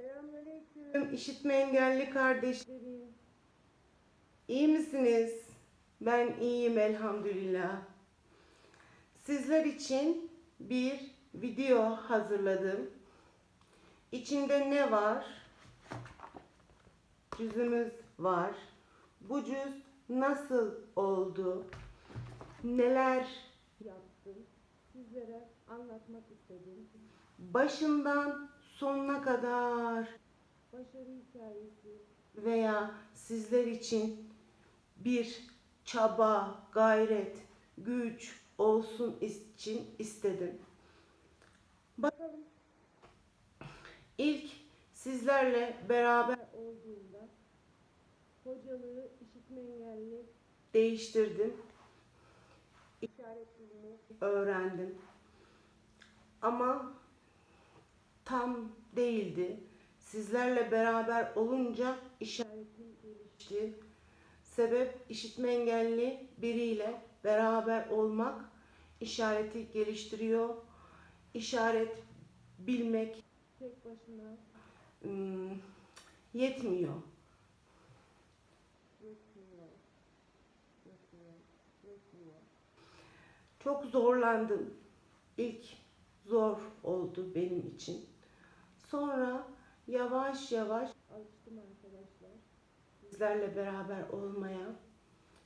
Selamünaleyküm işitme engelli kardeşlerim. İyi misiniz? Ben iyiyim elhamdülillah. Sizler için bir video hazırladım. İçinde ne var? Cüzümüz var. Bu cüz nasıl oldu? Neler yaptım? Sizlere anlatmak istedim. Başından sonuna kadar başarı hikayesi veya sizler için bir çaba, gayret, güç olsun için istedim. Bakalım. İlk sizlerle beraber olduğumda hocalığı işitme engelli değiştirdim. İşaret öğrendim. Ama tam değildi. Sizlerle beraber olunca işaretim gelişti. Sebep işitme engelli biriyle beraber olmak işareti geliştiriyor. İşaret bilmek tek başına ım, yetmiyor. Yetmiyor. Yetmiyor. Yetmiyor. Çok zorlandım. İlk zor oldu benim için. Sonra yavaş yavaş alıştım arkadaşlar. Sizlerle beraber olmaya.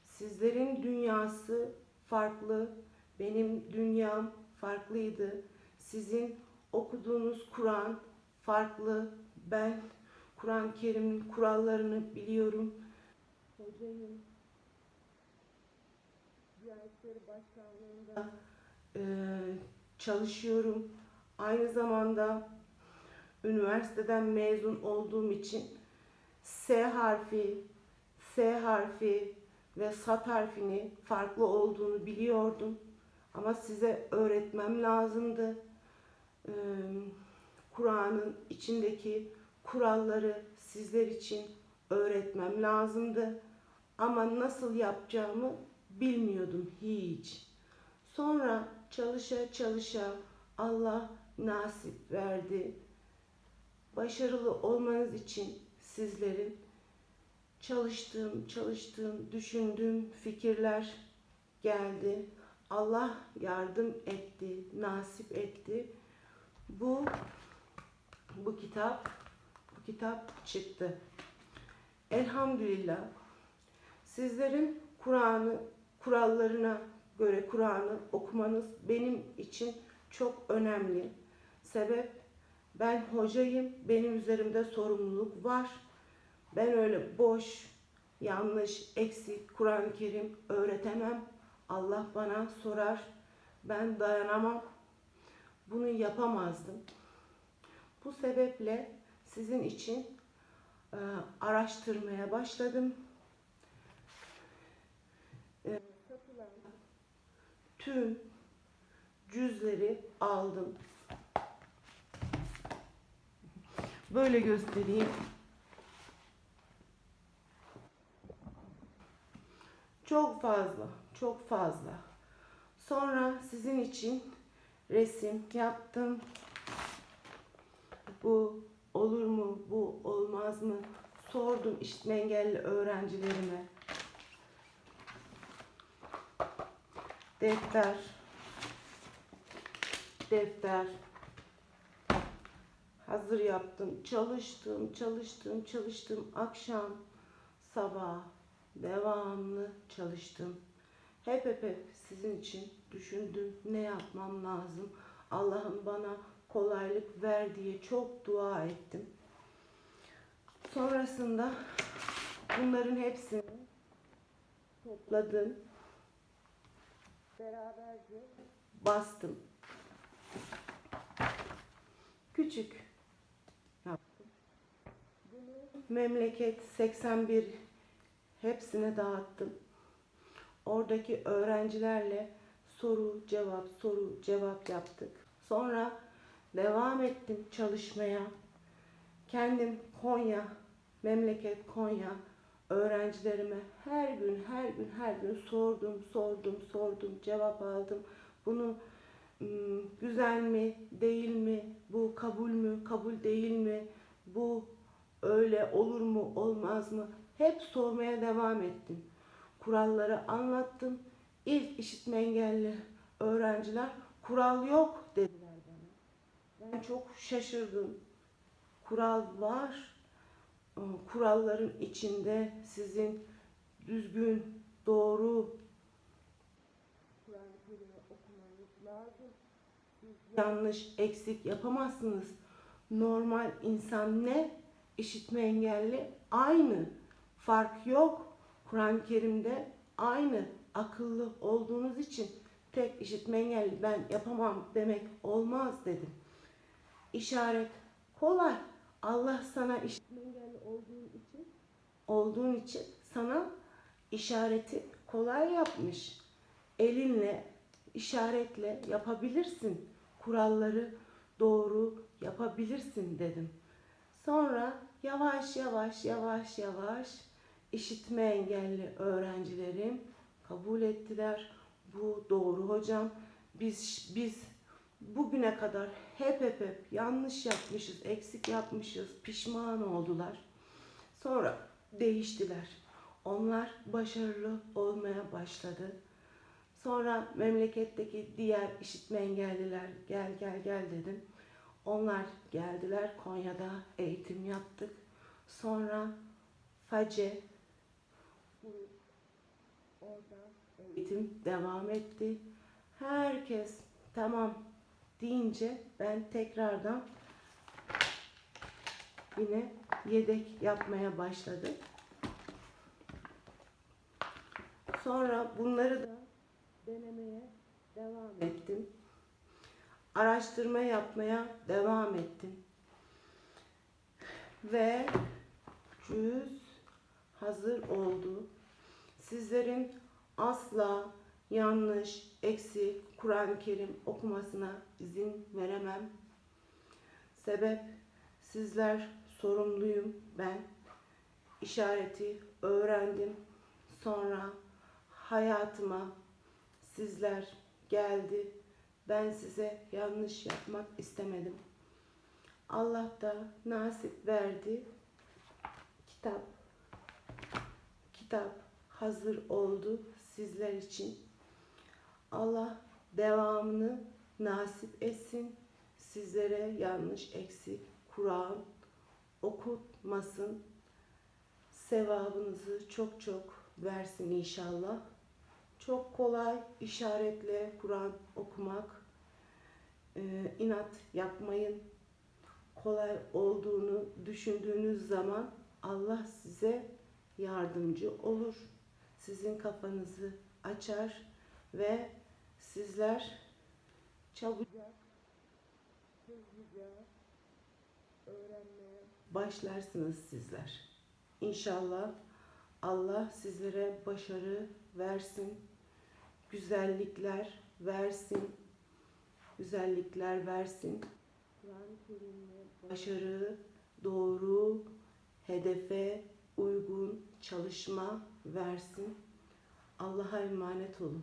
Sizlerin dünyası farklı. Benim dünyam farklıydı. Sizin okuduğunuz Kur'an farklı. Ben Kur'an-ı Kerim'in kurallarını biliyorum. Hocayım. Diyanet İşleri Başkanlığı'nda eee, çalışıyorum. Aynı zamanda üniversiteden mezun olduğum için S harfi, S harfi ve SAT harfini farklı olduğunu biliyordum. Ama size öğretmem lazımdı. Kur'an'ın içindeki kuralları sizler için öğretmem lazımdı. Ama nasıl yapacağımı bilmiyordum hiç. Sonra çalışa çalışa Allah nasip verdi. Başarılı olmanız için sizlerin çalıştığım, çalıştığım, düşündüğüm fikirler geldi. Allah yardım etti, nasip etti. Bu bu kitap bu kitap çıktı. Elhamdülillah. Sizlerin Kur'an'ı kurallarına göre Kur'an'ı okumanız benim için çok önemli. Sebep ben hocayım, benim üzerimde sorumluluk var. Ben öyle boş, yanlış, eksik Kur'an-ı Kerim öğretemem. Allah bana sorar, ben dayanamam. Bunu yapamazdım. Bu sebeple sizin için e, araştırmaya başladım. E, tüm cüzleri aldım. Böyle göstereyim. Çok fazla, çok fazla. Sonra sizin için resim yaptım. Bu olur mu, bu olmaz mı? Sordum işitme engelli öğrencilerime. Defter, defter, hazır yaptım. Çalıştım, çalıştım, çalıştım. Akşam, sabah devamlı çalıştım. Hep hep hep sizin için düşündüm. Ne yapmam lazım? Allah'ım bana kolaylık ver diye çok dua ettim. Sonrasında bunların hepsini topladım. Beraberce bastım. Küçük memleket 81 hepsine dağıttım. Oradaki öğrencilerle soru cevap soru cevap yaptık. Sonra devam ettim çalışmaya. Kendim Konya, memleket Konya öğrencilerime her gün her gün her gün sordum, sordum, sordum, cevap aldım. Bunu ım, güzel mi, değil mi, bu kabul mü, kabul değil mi? bu öyle olur mu olmaz mı hep sormaya devam ettim. Kuralları anlattım. İlk işitme engelli öğrenciler kural yok dediler bana. Ben çok şaşırdım. Kural var. Kuralların içinde sizin düzgün, doğru yanlış, eksik yapamazsınız. Normal insan ne? İşitme engelli aynı. Fark yok. Kur'an-ı Kerim'de aynı. Akıllı olduğunuz için tek işitme engelli ben yapamam demek olmaz dedim. İşaret kolay. Allah sana işitme engelli olduğun için olduğun için sana işareti kolay yapmış. Elinle, işaretle yapabilirsin. Kuralları doğru yapabilirsin dedim. Sonra yavaş yavaş yavaş yavaş işitme engelli öğrencilerim kabul ettiler. Bu doğru hocam. Biz biz bugüne kadar hep hep hep yanlış yapmışız, eksik yapmışız, pişman oldular. Sonra değiştiler. Onlar başarılı olmaya başladı. Sonra memleketteki diğer işitme engelliler gel gel gel dedim. Onlar geldiler Konya'da eğitim yaptık. Sonra FACE orada eğitim devam etti. Herkes tamam deyince ben tekrardan yine yedek yapmaya başladım. Sonra bunları da denemeye devam ettim. Araştırma yapmaya devam ettim. Ve cüz hazır oldu. Sizlerin asla yanlış, eksik Kur'an-ı Kerim okumasına izin veremem. Sebep sizler sorumluyum ben. İşareti öğrendim. Sonra hayatıma sizler geldi. Ben size yanlış yapmak istemedim. Allah da nasip verdi. Kitap kitap hazır oldu sizler için. Allah devamını nasip etsin. Sizlere yanlış eksik Kur'an okutmasın. Sevabınızı çok çok versin inşallah. Çok kolay işaretle Kur'an okumak. Ee, inat yapmayın. Kolay olduğunu düşündüğünüz zaman Allah size yardımcı olur. Sizin kafanızı açar ve sizler çabucak, hızlıca öğrenmeye başlarsınız sizler. İnşallah Allah sizlere başarı versin, güzellikler versin, güzellikler versin. Başarı, doğru, hedefe uygun çalışma versin. Allah'a emanet olun.